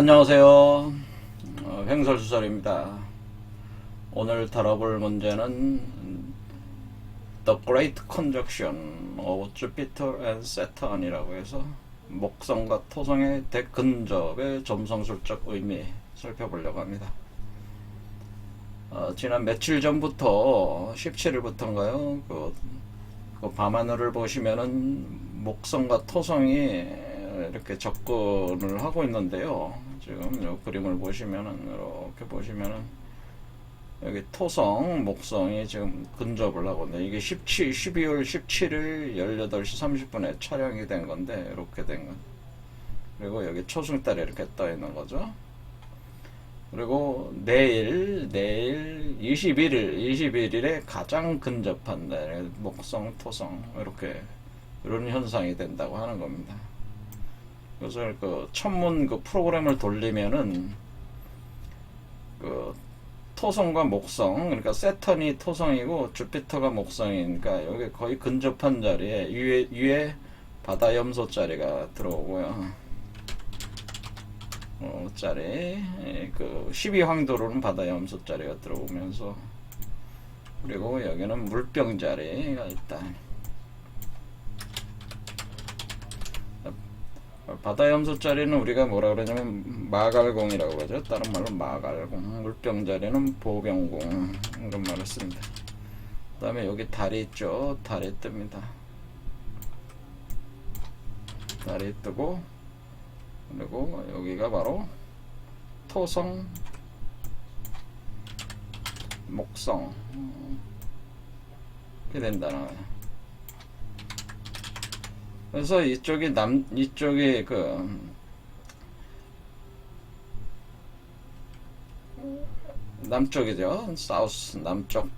안녕하세요. 어, 횡설수설입니다. 오늘 다뤄볼 문제는 The Great Conjunction of Jupiter and Saturn이라고 해서 목성과 토성의 대근접의 점성술적 의미 살펴보려고 합니다. 어, 지난 며칠 전부터 17일부터인가요? 그, 그 밤하늘을 보시면은 목성과 토성이 이렇게 접근을 하고 있는데요. 지금 이 그림을 보시면은 이렇게 보시면은 여기 토성, 목성이 지금 근접을 하고 있는데 이게 17, 12월 17일 18시 30분에 촬영이 된 건데 이렇게 된 건. 그리고 여기 초승달이 이렇게 떠 있는 거죠. 그리고 내일, 내일 21일, 21일에 가장 근접한 날, 목성, 토성, 이렇게, 이런 현상이 된다고 하는 겁니다. 그래서 그 천문 그 프로그램을 돌리면은, 그, 토성과 목성, 그러니까 세턴이 토성이고 주피터가 목성이니까 여기 거의 근접한 자리에 위에, 위에 바다 염소 자리가 들어오고요. 어, 예, 그 12황도로는 바다 염소 자리가 들어오면서 그리고 여기는 물병 자리가 있다. 바다 염소 자리는 우리가 뭐라 그러냐면 마갈공이라고 그러죠. 다른 말로 마갈공. 물병 자리는 보병공 이런 말을 씁니다. 그 다음에 여기 달이 있죠. 달이 뜹니다. 달이 뜨고 그리고 여기가 바로 토성, 목성 이렇게 된다는 거예요. 그래서 이쪽이 남 이쪽이 그 남쪽이죠. 사우스 남쪽.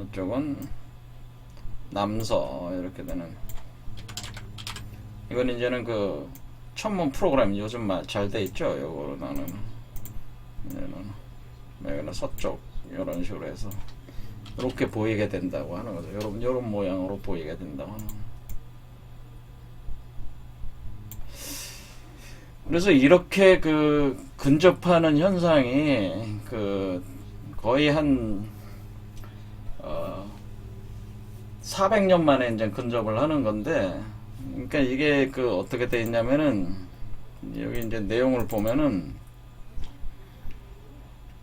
이쪽은 남서 이렇게 되는 이건 이제는 그 천문 프로그램 요즘 잘 돼 있죠. 요거 나는 얘는 여기는 서쪽 이런 식으로 해서 이렇게 보이게 된다고 하는 거죠. 여러분 이런 모양으로 보이게 된다고 하는. 거예요. 그래서 이렇게 그 근접하는 현상이 그 거의 한 어, 400년 만에 이제 근접을 하는 건데, 그러니까 이게 그 어떻게 돼 있냐면은 여기 이제 내용을 보면은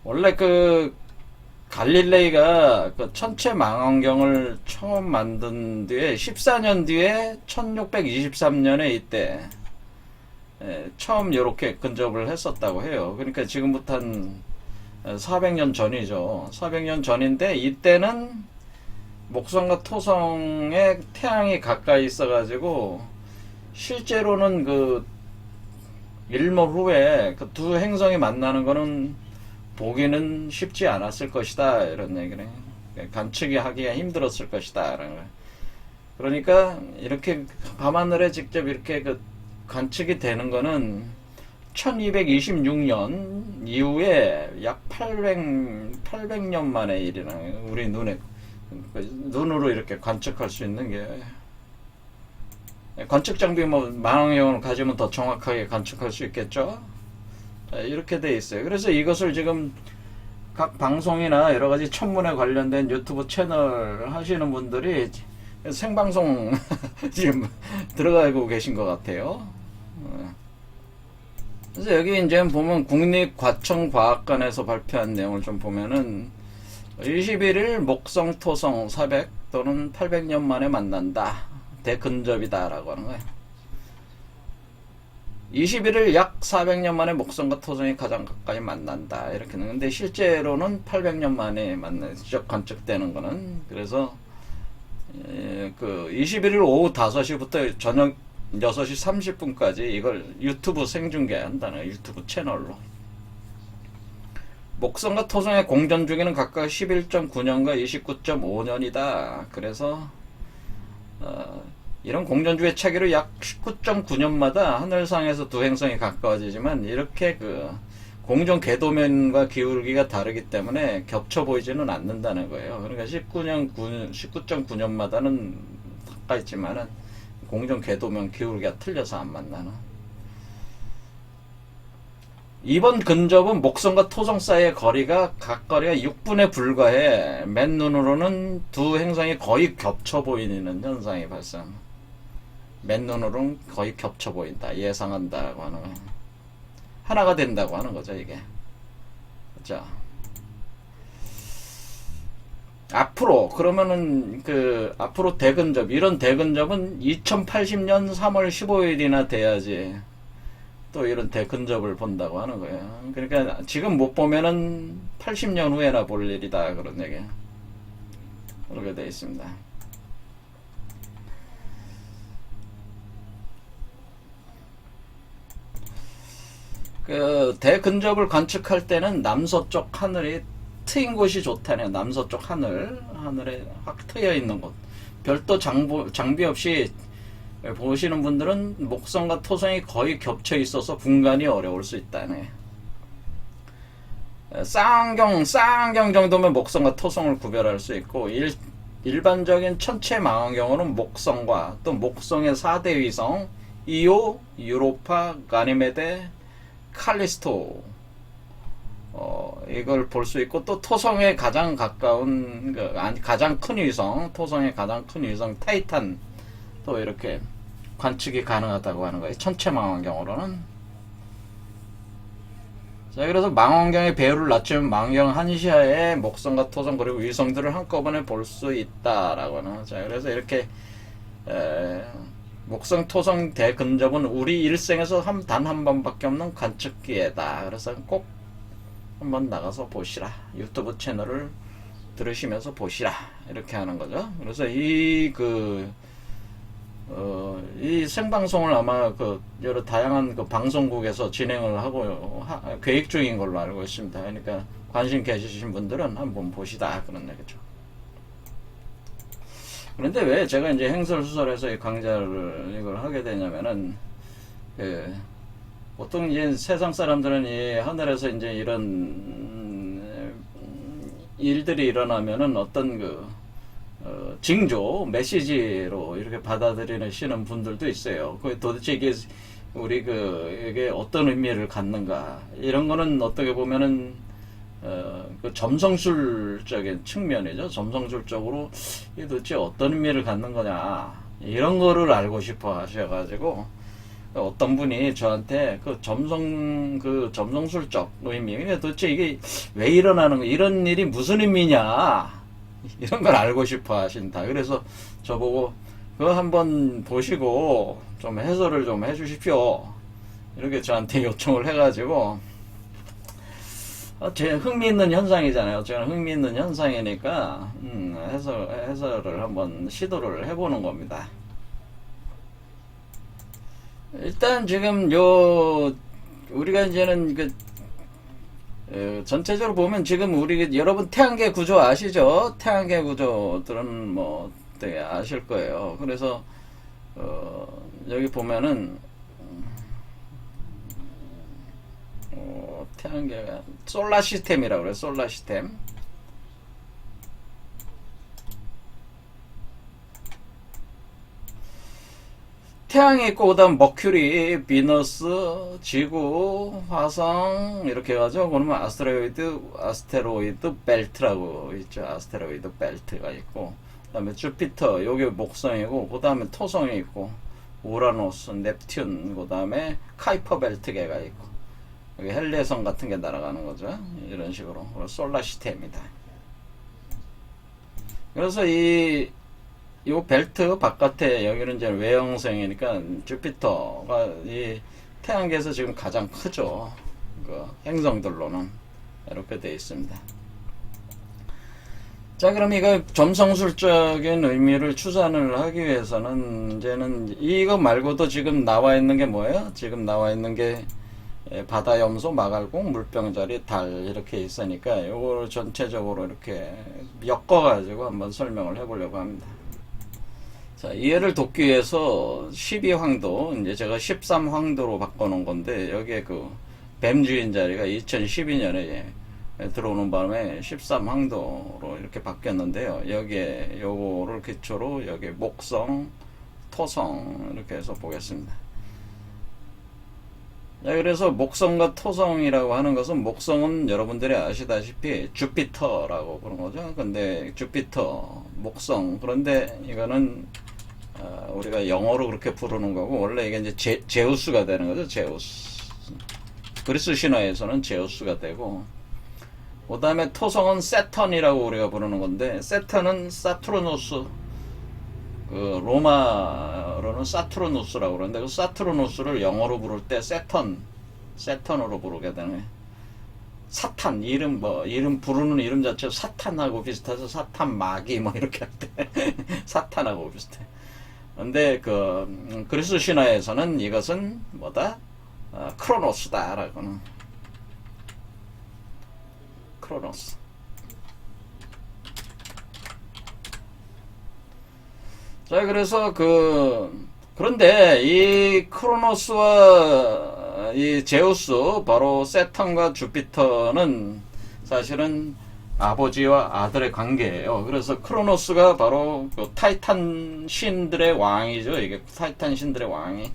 원래 그 갈릴레이가 그 천체 망원경을 처음 만든 뒤에 14년 뒤에 1623년에 이때 예, 처음 이렇게 근접을 했었다고 해요. 그러니까 지금부터 한 400년 전이죠. 400년 전인데 이때는 목성과 토성에 태양이 가까이 있어가지고 실제로는 그 일몰 후에 그 두 행성이 만나는 거는 보기는 쉽지 않았을 것이다 이런 얘기를. 관측이 하기가 힘들었을 것이다 이런 거. 그러니까 이렇게 밤하늘에 직접 이렇게 그 관측이 되는 거는 1226년 이후에 약 800, 800년 만의 일이나 우리 눈에 눈으로 이렇게 관측할 수 있는 게 관측 장비 뭐 망원경을 가지면 더 정확하게 관측할 수 있겠죠. 자, 이렇게 돼 있어요. 그래서 이것을 지금 각 방송이나 여러 가지 천문에 관련된 유튜브 채널 하시는 분들이 생방송 지금 들어가고 계신 것 같아요. 어. 그래서 여기 이제 보면 국립과천과학관에서 발표한 내용을 좀 보면은 21일 목성 토성 400 또는 800년 만에 만난다. 대근접이다라고 하는 거예요. 21일 약 400년 만에 목성과 토성이 가장 가까이 만난다. 이렇게는 근데 실제로는 800년 만에 만나 직접 관측되는 거는 그래서 에, 그 21일 오후 5시부터 저녁 6시 30분까지 이걸 유튜브 생중계한다는. 유튜브 채널로. 목성과 토성의 공전 주기는 각각 11.9년과 29.5년이다. 그래서 어, 이런 공전주의 차기로 약 19.9년마다 하늘상에서 두 행성이 가까워지지만 이렇게 그 공전 궤도면과 기울기가 다르기 때문에 겹쳐 보이지는 않는다는 거예요. 그러니까 19년 9, 19.9년마다는 가까이 있지만은 공정 궤도면 기울기가 틀려서 안 만나는. 이번 근접은 목성과 토성 사이의 거리가 각 거리가 6분에 불과해 맨눈으로는 두 행성이 거의 겹쳐 보이는 현상이 발생. 맨눈으로는 거의 겹쳐 보인다. 예상한다고 하는 거. 하나가 된다고 하는 거죠, 이게. 자. 앞으로 그러면은 그 앞으로 대근접 이런 대근접은 2080년 3월 15일이나 돼야지 또 이런 대근접을 본다고 하는 거예요. 그러니까 지금 못 보면은 80년 후에나 볼 일이다 그런 얘기. 그렇게 돼 있습니다. 그 대근접을 관측할 때는 남서쪽 하늘이 트인 곳이 좋다네요. 남서쪽 하늘 하늘에 확 트여 있는 곳. 별도 장보, 장비 없이 보시는 분들은 목성과 토성이 거의 겹쳐 있어서 분간이 어려울 수 있다네. 쌍경 쌍경 정도면 목성과 토성을 구별할 수 있고 일, 일반적인 천체 망원경으로는 목성과 또 목성의 4대 위성 이오, 유로파, 가니메데, 칼리스토. 어, 이걸 볼 수 있고 또 토성에 가장 가까운 그, 아니, 가장 큰 위성 토성의 가장 큰 위성 타이탄 또 이렇게 관측이 가능하다고 하는 거예요. 천체 망원경으로는. 자 그래서 망원경의 배율을 낮추면 망원경 한시야에 목성과 토성 그리고 위성들을 한꺼번에 볼 수 있다라고 하는 자 그래서 이렇게 에, 목성 토성 대근접은 우리 일생에서 단한 번밖에 없는 관측 기회다 그래서 꼭 한번 나가서 보시라. 유튜브 채널을 들으시면서 보시라. 이렇게 하는 거죠. 그래서 이 그, 어, 이 생방송을 아마 그 여러 다양한 그 방송국에서 진행을 하고 하, 계획 중인 걸로 알고 있습니다. 그러니까 관심 계시신 분들은 한번 보시다. 그런 얘기죠. 그런데 왜 제가 이제 행설수설해서 이 강좌를 이걸 하게 되냐면은, 그, 보통 이제 세상 사람들은 이 하늘에서 이제 이런 음, 일들이 일어나면은 어떤 그 어, 징조 메시지로 이렇게 받아들이시는 분들도 있어요. 그 도대체 이게 우리 그 이게 어떤 의미를 갖는가 이런 거는 어떻게 보면은 어, 그 점성술적인 측면이죠. 점성술적으로 이게 도대체 어떤 의미를 갖는 거냐. 이런 거를 알고 싶어 하셔가지고 어떤 분이 저한테 그 점성 그 점성술적 의미. 도대체 이게 왜 일어나는 거 이런 일이 무슨 의미냐. 이런 걸 알고 싶어 하신다. 그래서 저보고 그거 한번 보시고 좀 해설을 좀 해주십시오. 이렇게 저한테 요청을 해가지고 어, 제 흥미있는 현상이잖아요. 저는 흥미있는 현상이니까 음, 해설 해설을 한번 시도를 해보는 겁니다. 일단 지금 요 우리가 이제는 그 어, 전체적으로 보면 지금 우리 여러분 태양계 구조 아시죠? 태양계 구조들은 뭐 되게 아실 거예요. 그래서 어, 여기 보면은 어, 태양계가 솔라 시스템이라고 그래요. 솔라 시스템. 태양이 있고 그다음 머큐리, 비너스, 지구, 화성 이렇게 해가지고 그러면 아스테로이드, 아스테로이드 벨트라고 있죠. 아스테로이드 벨트가 있고 그다음에 주피터, 요게 목성이고 그다음에 토성이 있고 우라노스, 넵튠, 그다음에 카이퍼 벨트계가 있고 여기 헬레성 같은 게 날아가는 거죠. 이런 식으로 솔라 시스템이다. 그래서 이요 벨트 바깥에 여기는 이제 외형성이니까 주피터가 이 태양계에서 지금 가장 크죠. 그 행성들로는 이렇게 되어 있습니다. 자, 그럼 이거 점성술적인 의미를 추산을 하기 위해서는 이제는 이거 말고도 지금 나와 있는 게 뭐예요? 지금 나와 있는 게 바다 염소, 마갈공, 물병자리, 달 이렇게 있으니까 요걸 전체적으로 이렇게 엮어 가지고 한번 설명을 해 보려고 합니다. 자, 이해를 돕기 위해서 12황도, 이제 제가 13황도로 바꿔놓은 건데, 여기에 그, 뱀주인 자리가 2012년에 들어오는 바람에 13황도로 이렇게 바뀌었는데요. 여기에, 요거를 기초로, 여기 목성, 토성 이렇게 해서 보겠습니다. 자, 그래서 목성과 토성이라고 하는 것은 목성은 여러분들이 아시다시피 주피터라고 부르는 거죠. 근데 주피터, 목성 그런데 이거는 어, 우리가 영어로 그렇게 부르는 거고 원래 이게 이제 제, 제우스가 되는 거죠. 제우스. 그리스 신화에서는 제우스가 되고 그 다음에 토성은 세턴이라고 우리가 부르는 건데 세턴은 사투르노스 그 로마 로는 사투르노스라고 그러는데 그 사투르노스를 영어로 부를 때 세턴 세턴으로 부르게 거예요. 사탄 이름 뭐 이름 부르는 이름 자체가 사탄하고 비슷해서 사탄 마귀 뭐 이렇게 할 때 사탄하고 비슷해. 근데 그 음, 그리스 신화에서는 이것은 뭐다 어, 크로노스다라고는 크로노스. 자, 그래서 그, 그런데 이 크로노스와 이 제우스, 바로 세턴과 주피터는 사실은 아버지와 아들의 관계예요. 그래서 크로노스가 바로 그 타이탄 신들의 왕이죠. 이게 타이탄 신들의 왕이.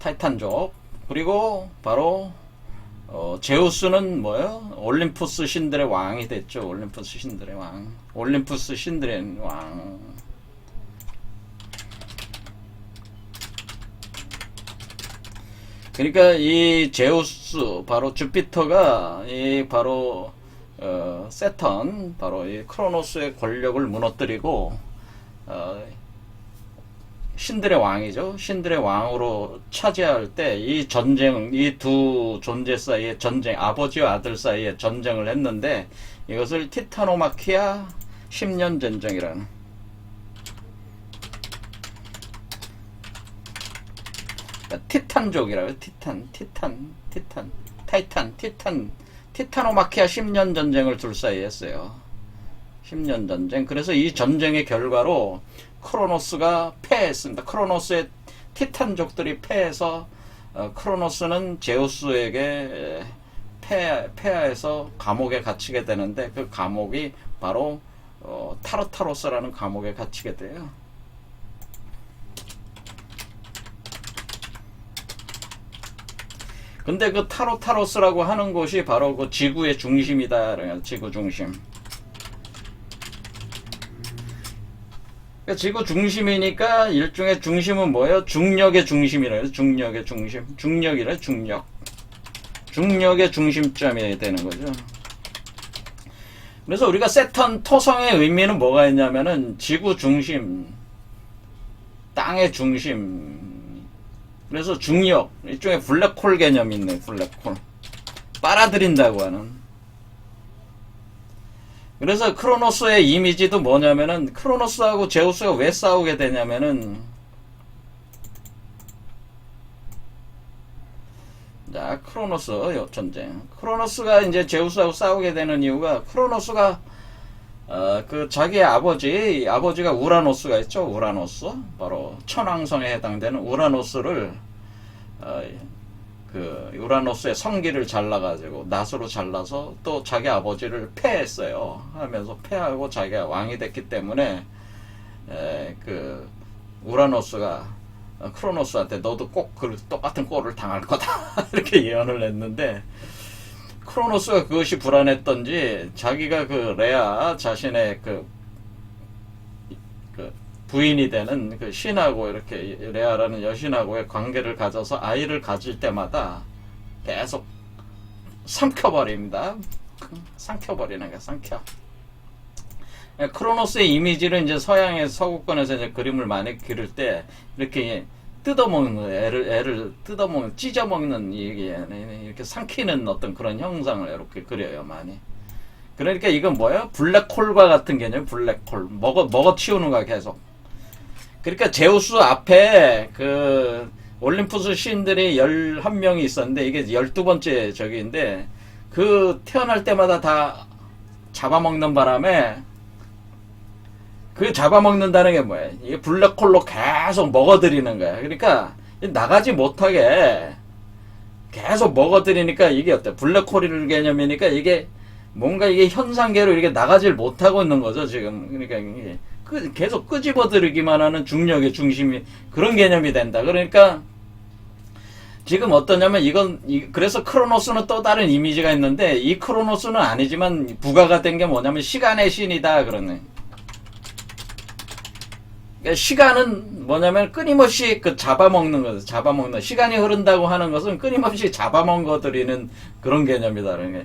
타이탄족. 그리고 바로 어, 제우스는 뭐예요? 올림푸스 신들의 왕이 됐죠. 올림푸스 신들의 왕. 올림푸스 신들의 왕. 그러니까 이 제우스 바로 주피터가 이 바로 어, 세턴 바로 이 크로노스의 권력을 무너뜨리고 어, 신들의 왕이죠. 신들의 왕으로 차지할 때 이 전쟁, 이 두 존재 사이의 전쟁, 아버지와 아들 사이의 전쟁을 했는데 이것을 티타노마키아 10년 전쟁이라는. 그러니까 티탄족이라고 티탄, 티탄, 티탄, 타이탄, 티탄, 티타노마키아 10년 전쟁을 둘 사이에 했어요. 10년 전쟁. 그래서 이 전쟁의 결과로 크로노스가 패했습니다. 크로노스의 티탄족들이 패해서 어, 크로노스는 제우스에게 패, 패하해서 감옥에 갇히게 되는데 그 감옥이 바로 어, 타르타로스라는 감옥에 갇히게 돼요. 근데 그 타로타로스라고 하는 곳이 바로 그 지구의 중심이다. 지구 중심. 그러니까 지구 중심이니까 일종의 중심은 뭐예요? 중력의 중심이라 해서 중력의 중심. 중력이래 중력. 중력의 중심점이 되는 거죠. 그래서 우리가 세턴 토성의 의미는 뭐가 있냐면은 지구 중심, 땅의 중심. 그래서 중력, 일종의 블랙홀 개념이 있네, 블랙홀. 빨아들인다고 하는. 그래서 크로노스의 이미지도 뭐냐면은 크로노스하고 제우스가 왜 싸우게 되냐면은 자 크로노스 요 전쟁. 크로노스가 이제 제우스하고 싸우게 되는 이유가 크로노스가 어, 그 자기의 아버지 아버지가 우라노스가 있죠. 우라노스. 바로 천왕성에 해당되는 우라노스를 어, 그 우라노스의 성기를 잘라가지고 낫으로 잘라서 또 자기 아버지를 패했어요. 하면서 패하고 자기가 왕이 됐기 때문에 에, 그 우라노스가 크로노스한테 너도 꼭 그 똑같은 꼴을 당할 거다 이렇게 예언을 했는데 크로노스가 그것이 불안했던지 자기가 그 레아 자신의 그, 그 부인이 되는 그 신하고 이렇게 레아라는 여신하고의 관계를 가져서 아이를 가질 때마다 계속 삼켜버립니다. 삼켜버리는 거야, 삼켜. 크로노스의 이미지를 이제 서양의 서구권에서 이제 그림을 많이 그릴 때 이렇게 뜯어먹는 애를 애를 뜯어먹는 찢어먹는 이게 이렇게 삼키는 어떤 그런 형상을 이렇게 그려요 많이. 그러니까 이건 뭐예요? 블랙홀과 같은 개념, 블랙홀 먹어 먹어 치우는 거야 계속. 그러니까 제우스 앞에 그 올림푸스 신들이 11명이 있었는데 이게 12번째 저기인데 그 태어날 때마다 다 잡아먹는 바람에 그 잡아먹는다는 게 뭐예요? 이게 블랙홀로 계속 먹어들이는 거야. 그러니까 나가지 못하게 계속 먹어들이니까 이게 어때? 블랙홀 개념이니까 이게 뭔가 이게 현상계로 이렇게 나가질 못하고 있는 거죠 지금 그러니까 이게 끄- 계속 끄집어들기만 하는 중력의 중심이 그런 개념이 된다 그러니까 지금 어떠냐면 이건 이- 그래서 크로노스는 또 다른 이미지가 있는데 이 크로노스는 아니지만 부가가 된 게 뭐냐면 시간의 신이다 그러네. 그러니까 시간은 뭐냐면 끊임없이 그 잡아먹는 거죠. 잡아먹는 시간이 흐른다고 하는 것은 끊임없이 잡아먹어들이는 그런 개념이다. 그러니까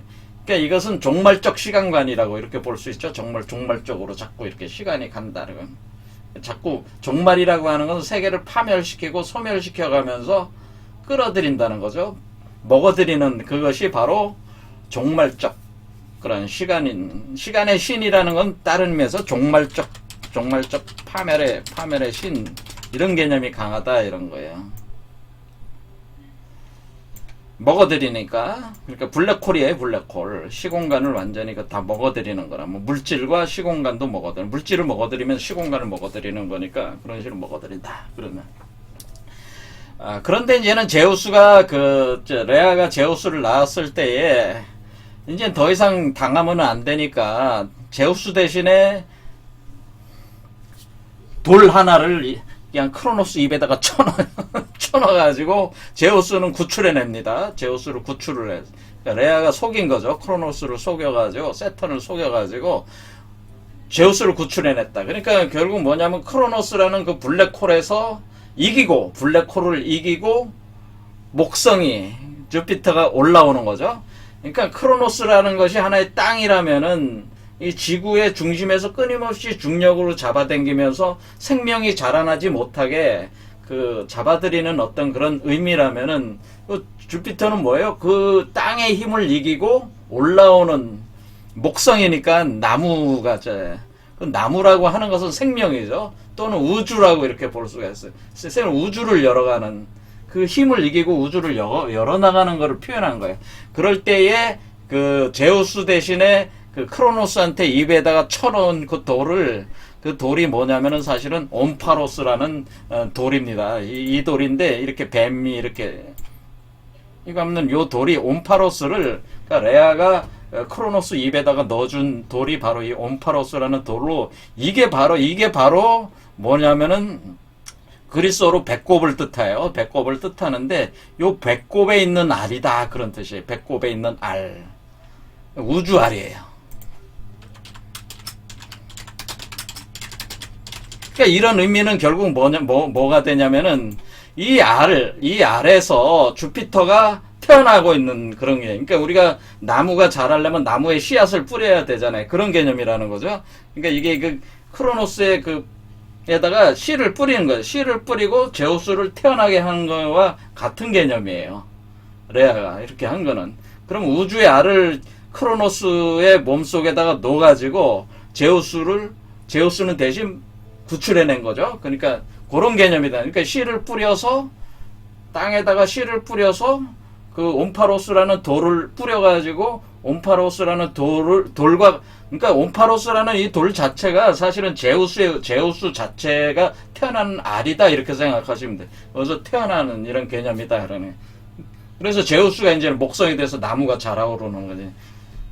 그러니까 이것은 종말적 시간관이라고 이렇게 볼 수 있죠. 정말 종말적으로 자꾸 이렇게 시간이 간다는 건. 자꾸 종말이라고 하는 것은 세계를 파멸시키고 소멸시켜가면서 끌어들인다는 거죠. 먹어들이는 그것이 바로 종말적 그런 시간인 시간의 신이라는 건 다른 의미에서 종말적 종말적 파멸의 파멸의 신 이런 개념이 강하다 이런 거예요. 먹어들이니까. 그러니까 블랙홀이에요 블랙홀. 시공간을 완전히 그다 먹어들이는 거라. 뭐 물질과 시공간도 먹어들 물질을 먹어들이면 시공간을 먹어들이는 거니까 그런 식으로 먹어들인다 그러면. 아, 그런데 이제는 제우스가 그 저, 레아가 제우스를 낳았을 때에 이제 더 이상 당하면 안 되니까 제우스 대신에 돌 하나를 이- 그냥 크로노스 입에다가 쳐넣어 쳐넣어가지고 제우스는 구출해냅니다. 제우스를 구출을 해. 그러니까 레아가 속인 거죠. 크로노스를 속여가지고 세턴을 속여가지고 제우스를 구출해냈다. 그러니까 결국 뭐냐면 크로노스라는 그 블랙홀에서 이기고 블랙홀을 이기고 목성이 주피터가 올라오는 거죠. 그러니까 크로노스라는 것이 하나의 땅이라면은 이 지구의 중심에서 끊임없이 중력으로 잡아당기면서 생명이 자라나지 못하게 그 잡아들이는 어떤 그런 의미라면은 그 주피터는 뭐예요? 그 땅의 힘을 이기고 올라오는 목성이니까 나무가 저, 그 나무라고 하는 것은 생명이죠. 또는 우주라고 이렇게 볼 수가 있어요. 생 우주를 열어가는 그 힘을 이기고 우주를 열어, 열어 나가는 것을 표현한 거예요. 그럴 때에 그 제우스 대신에 그 크로노스한테 입에다가 쳐놓은 그 돌을 그 돌이 뭐냐면은 사실은 옴파로스라는 어, 돌입니다. 이, 이 돌인데 이렇게 뱀이 이렇게 이거 하면 요 돌이 옴파로스를 그러니까 레아가 어, 크로노스 입에다가 넣어준 돌이 바로 이 옴파로스라는 돌로 이게 바로 이게 바로 뭐냐면은 그리스어로 배꼽을 뜻해요. 배꼽을 뜻하는데 요 배꼽에 있는 알이다 그런 뜻이에요. 배꼽에 있는 알 우주 알이에요. 그러니까 이런 의미는 결국 뭐냐 뭐 뭐가 되냐면은 이 알, 이 알에서 주피터가 태어나고 있는 그런 게. 그러니까 우리가 나무가 자라려면 나무에 씨앗을 뿌려야 되잖아요. 그런 개념이라는 거죠. 그러니까 이게 그 크로노스의 그 에다가 씨를 뿌리는 거예요. 씨를 뿌리고 제우스를 태어나게 하는 거와 같은 개념이에요. 레아가 이렇게 한 거는. 그럼 우주의 알을 크로노스의 몸속에다가 넣어가지고 제우스를 제우스는 대신 구출해낸 거죠. 그러니까 그런 개념이다. 그러니까 씨를 뿌려서 땅에다가 씨를 뿌려서 그 옴파로스라는 돌을 뿌려가지고 옴파로스라는 돌을 돌과 그러니까 옴파로스라는 이 돌 자체가 사실은 제우스의 제우스 자체가 태어나는 알이다 이렇게 생각하시면 돼. 그래서 태어나는 이런 개념이다 그러네. 그래서 제우스가 이제 목성이 돼서 나무가 자라오르는 거지.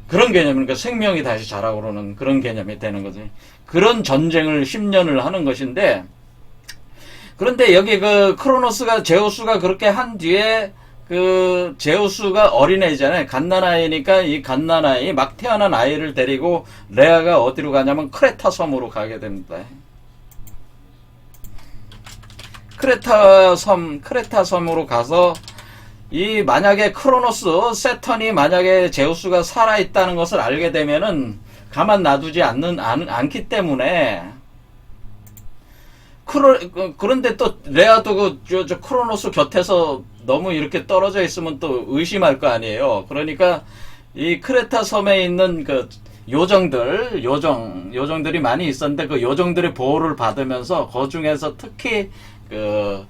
그런 개념이니까 생명이 다시 자라오르는 그런 개념이 되는 거지. 그런 전쟁을 10년을 하는 것인데, 그런데 여기 그 크로노스가 제우스가 그렇게 한 뒤에 그 제우스가 어린애잖아요. 갓난아이니까 이 갓난아이 막 태어난 아이를 데리고 레아가 어디로 가냐면 크레타 섬으로 가게 됩니다. 크레타 섬 크레타 섬으로 가서 이 만약에 크로노스 세턴이 만약에 제우스가 살아 있다는 것을 알게 되면은 가만 놔두지 않는 않, 않기 때문에 크로 그- 그런데 또 레아도 그 저, 저 크로노스 곁에서 너무 이렇게 떨어져 있으면 또 의심할 거 아니에요. 그러니까 이 크레타 섬에 있는 그 요정들, 요정, 요정들이 많이 있었는데 그 요정들의 보호를 받으면서 그 중에서 특히 그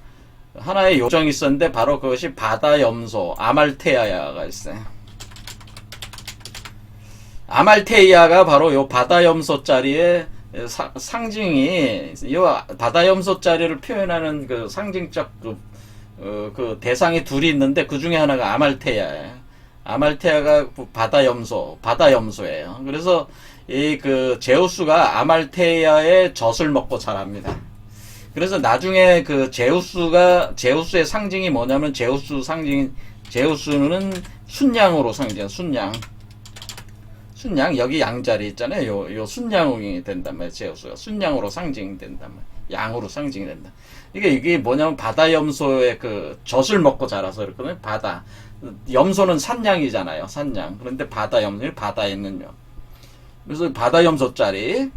하나의 요정이 있었는데 바로 그것이 바다 염소 아말테아야가 있어요. 아말테이아가 바로 요 바다 염소 자리에 사- 상징이 요 바다 염소 자리를 표현하는 그 상징적 그, 어, 그 대상이 둘이 있는데 그 중에 하나가 아말테야예요. 아말테아가 바다 염소, 바다 염소예요. 그래서 이 그 제우스가 아말테아의 젖을 먹고 자랍니다. 그래서 나중에 그 제우스가 제우스의 상징이 뭐냐면 제우스 상징 제우스는 순양으로 상징 순양. 순양 여기 양자리 있잖아요. 요, 요 순양이 된단 말이에요 제우스가. 순양으로 상징된단 말이에요. 양으로 상징된다. 이게 이게 뭐냐면 바다 염소의 그 젖을 먹고 자라서 그렇거든요 바다. 염소는 산양이잖아요 산양. 그런데 바다 염소 바다에 있는 요 그래서 바다 염소짜리.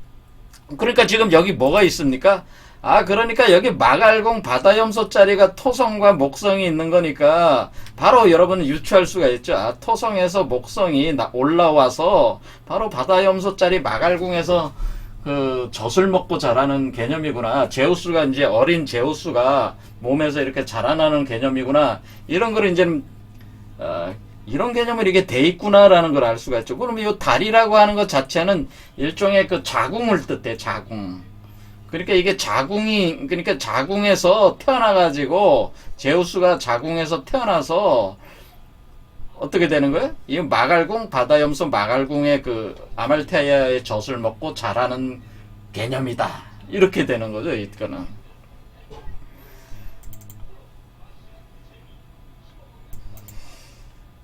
그러니까 지금 여기 뭐가 있습니까? 아, 그러니까 여기 마갈공 바다염소 자리가 토성과 목성이 있는 거니까 바로 여러분은 유추할 수가 있죠. 아, 토성에서 목성이 나- 올라와서 바로 바다염소 자리 마갈공에서 그 젖을 먹고 자라는 개념이구나. 제우스가 이제 어린 제우스가 몸에서 이렇게 자라나는 개념이구나. 이런 걸 이제는 어, 이런 개념을 이게 돼 있구나라는 걸 알 수가 있죠. 그러면 이 달이라고 하는 것 자체는 일종의 그 자궁을 뜻해, 자궁. 그러니까 이게 자궁이, 그러니까 자궁에서 태어나 가지고, 제우스가 자궁에서 태어나서, 어떻게 되는 거예요? 이 마갈궁, 바다염소 마갈궁의 그 아말테아의 젖을 먹고 자라는 개념이다. 이렇게 되는 거죠, 이거는.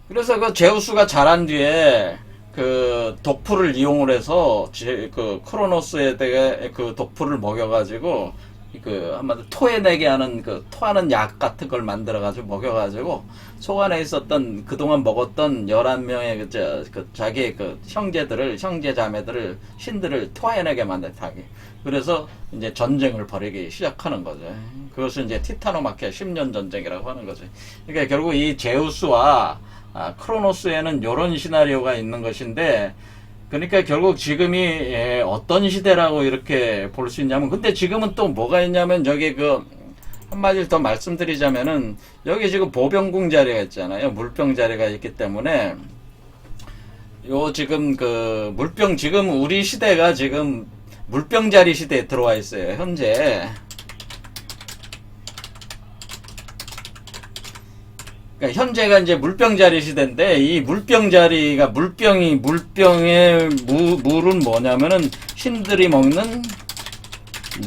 그래서 그 제우스가 자란 뒤에 그 독풀을 이용을 해서 제, 그 크로노스에 대해 그 독풀을 먹여가지고 그 한마디로 토해내게 하는 그 토하는 약 같은 걸 만들어가지고 먹여가지고 속 안에 있었던 그동안 먹었던 11명의 그, 저, 그 자기의 그 형제들을 형제 자매들을 신들을 토해내게 만든 타기 그래서 이제 전쟁을 벌이기 시작하는 거죠. 그것을 이제 티타노마키아 10년 전쟁이라고 하는 거죠. 그러니까 결국 이 제우스와 아, 크로노스에는 이런 시나리오가 있는 것인데 그러니까 결국 지금이 예, 어떤 시대라고 이렇게 볼 수 있냐면 근데 지금은 또 뭐가 있냐면 저기 그 한마디를 더 말씀드리자면은 여기 지금 보병궁 자리가 있잖아요. 물병 자리가 있기 때문에 요 지금 그 물병 지금 우리 시대가 지금 물병 자리 시대에 들어와 있어요 현재 그러니까 현재가 이제 물병 자리 시대인데 이 물병 자리가 물병이 물병의 무, 물은 뭐냐면은 신들이 먹는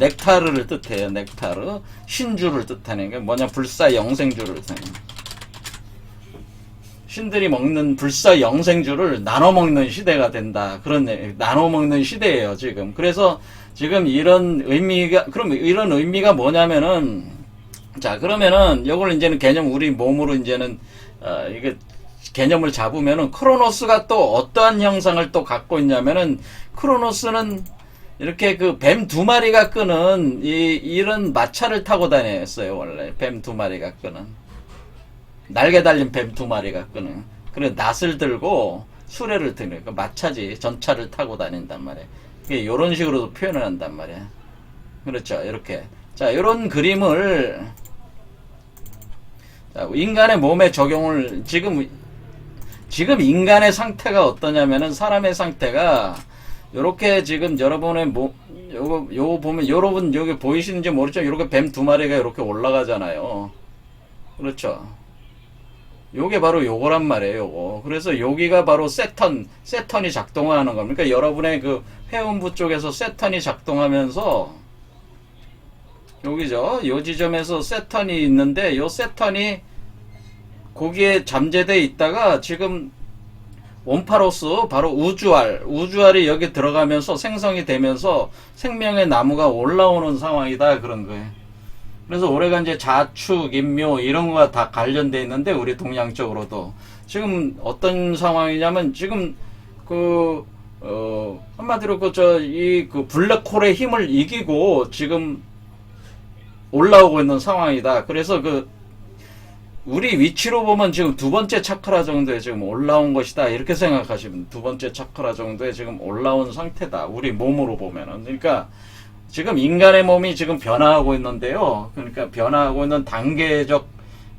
넥타르를 뜻해요. 넥타르 신주를 뜻하는 게 뭐냐 불사 영생주를 뜻하는 신들이 먹는 불사 영생주를 나눠 먹는 시대가 된다. 그런 나눠 먹는 시대예요, 지금. 그래서 지금 이런 의미가 그럼 이런 의미가 뭐냐면은 자, 그러면은 요걸 이제는 개념 우리 몸으로 이제는 어, 이게 개념을 잡으면은 크로노스가 또 어떠한 형상을 또 갖고 있냐면은 크로노스는 이렇게 그 뱀 두 마리가 끄는 이 이런 마차를 타고 다녔어요 원래. 뱀 두 마리가 끄는. 날개 달린 뱀 두 마리가 끄는. 그래 낫을 들고 수레를 드는 그 마차지 전차를 타고 다닌단 말이에요. 이게 이런 식으로도 표현을 한단 말이에요. 그렇죠? 이렇게. 자 이런 그림을 자, 인간의 몸에 적용을 지금 지금 인간의 상태가 어떠냐면은 사람의 상태가 요렇게 지금 여러분의 몸 요거 요거 보면 여러분 여기 보이시는지 모르지만 요렇게 뱀 두 마리가 이렇게 올라가잖아요. 그렇죠. 요게 바로 요거란 말이에요, 요거. 그래서 여기가 바로 세턴, 세턴이 작동하는 겁니다. 그러니까 여러분의 그 회음부 쪽에서 세턴이 작동하면서 여기죠. 요 지점에서 세턴이 있는데 요 세턴이 거기에 잠재돼 있다가 지금 원파로스 바로 우주알 우주알이 여기 들어가면서 생성이 되면서 생명의 나무가 올라오는 상황이다 그런 거예요. 그래서 올해가 이제 자축, 인묘 이런 거가 다 관련돼 있는데 우리 동양 쪽으로도 지금 어떤 상황이냐면 지금 그 어, 한마디로 그 저 이 그 블랙홀의 힘을 이기고 지금 올라오고 있는 상황이다. 그래서 그 우리 위치로 보면 지금 두 번째 차크라 정도에 지금 올라온 것이다. 이렇게 생각하시면 두 번째 차크라 정도에 지금 올라온 상태다. 우리 몸으로 보면은. 그러니까 지금 인간의 몸이 지금 변화하고 있는데요. 그러니까 변화하고 있는 단계적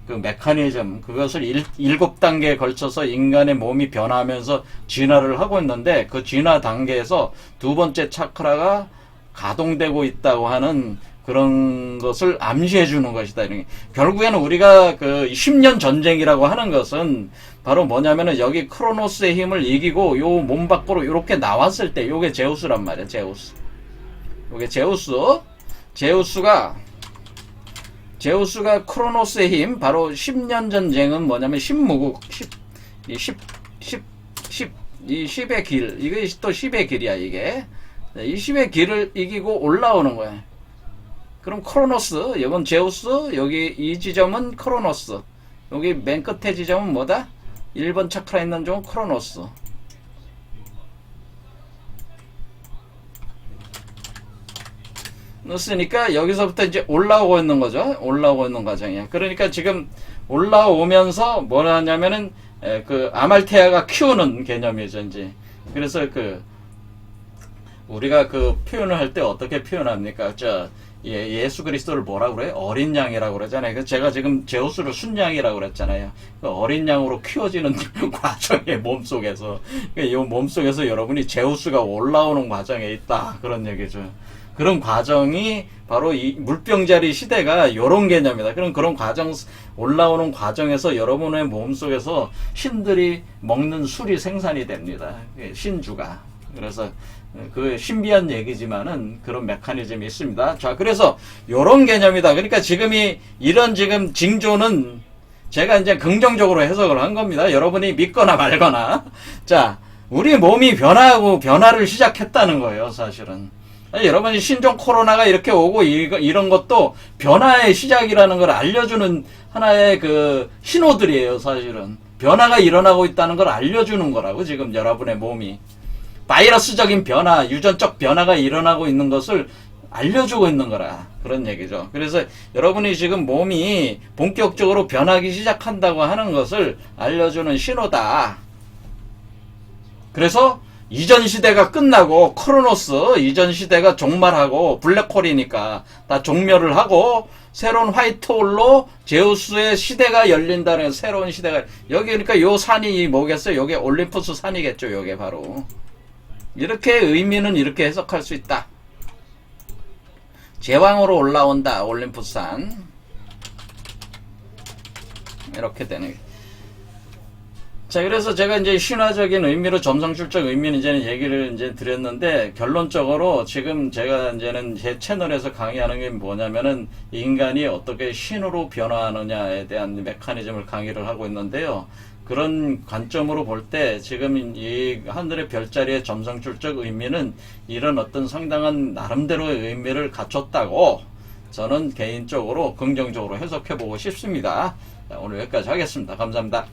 그 메커니즘 그것을 일, 일곱 단계에 걸쳐서 인간의 몸이 변화하면서 진화를 하고 있는데 그 진화 단계에서 두 번째 차크라가 가동되고 있다고 하는 그런 것을 암시해 주는 것이다. 이런 게. 결국에는 우리가 그 10년 전쟁이라고 하는 것은 바로 뭐냐면은 여기 크로노스의 힘을 이기고 요 몸 밖으로 이렇게 나왔을 때 요게 제우스란 말이야. 제우스. 요게 제우스. 제우스가 제우스가 크로노스의 힘 바로 10년 전쟁은 뭐냐면 10무국 10, 이 10, 10, 10, 이 10의 길 이게 또 10의 길이야 이게 네, 이 10의 길을 이기고 올라오는 거야 그럼 크로노스 이건 제우스 여기 이 지점은 크로노스 여기 맨 끝에 지점은 뭐다? 1번 차크라 있는 쪽은 크로노스 넣었으니까 여기서부터 이제 올라오고 있는 거죠. 올라오고 있는 과정이야. 그러니까 지금 올라오면서 에, 그 아말테아가 키우는 개념이죠, 이제. 그래서 그 우리가 그 표현을 할 때 어떻게 표현합니까? 저 예, 예수 그리스도를 뭐라 그래? 어린 양이라고 그러잖아요. 그 제가 지금 제우스를 순양이라고 그랬잖아요. 그 어린 양으로 키워지는 과정의 몸 속에서 이 몸 속에서 여러분이 제우스가 올라오는 과정에 있다 그런 얘기죠. 그런 과정이 바로 이 물병자리 시대가 요런 개념이다. 그럼 그런 과정 올라오는 과정에서 여러분의 몸 속에서 신들이 먹는 술이 생산이 됩니다. 예, 신주가. 그래서 그 신비한 얘기지만은 그런 메커니즘이 있습니다. 자, 그래서 요런 개념이다. 그러니까 지금이 이런 지금 징조는 제가 이제 긍정적으로 해석을 한 겁니다. 여러분이 믿거나 말거나. 자, 우리 몸이 변화하고 변화를 시작했다는 거예요, 사실은. 여러분이 신종 코로나가 이렇게 오고 이, 이런 것도 변화의 시작이라는 걸 알려주는 하나의 그 신호들이에요, 사실은. 변화가 일어나고 있다는 걸 알려주는 거라고, 지금 여러분의 몸이. 바이러스적인 변화, 유전적 변화가 일어나고 있는 것을 알려주고 있는 거라. 그런 얘기죠. 그래서 여러분이 지금 몸이 본격적으로 변하기 시작한다고 하는 것을 알려주는 신호다. 그래서 이전 시대가 끝나고 크로노스 이전 시대가 종말하고 블랙홀이니까 다 종멸을 하고 새로운 화이트홀로 제우스의 시대가 열린다는 새로운 시대가 여기 그러니까 요 산이 뭐겠어요? 요게 올림푸스 산이겠죠. 요게 바로 이렇게 의미는 이렇게 해석할 수 있다. 제왕으로 올라온다. 올림푸스 산 이렇게 되는 게. 자, 그래서 제가 이제 신화적인 의미로 점성술적 의미는 이제는 얘기를 이제 드렸는데, 결론적으로 지금 제가 이제는 제 채널에서 강의하는 게 뭐냐면은, 인간이 어떻게 신으로 변화하느냐에 대한 메커니즘을 강의를 하고 있는데요. 그런 관점으로 볼 때, 지금 이 하늘의 별자리의 점성술적 의미는 이런 어떤 상당한 나름대로의 의미를 갖췄다고, 저는 개인적으로 긍정적으로 해석해 보고 싶습니다. 자, 오늘 여기까지 하겠습니다. 감사합니다.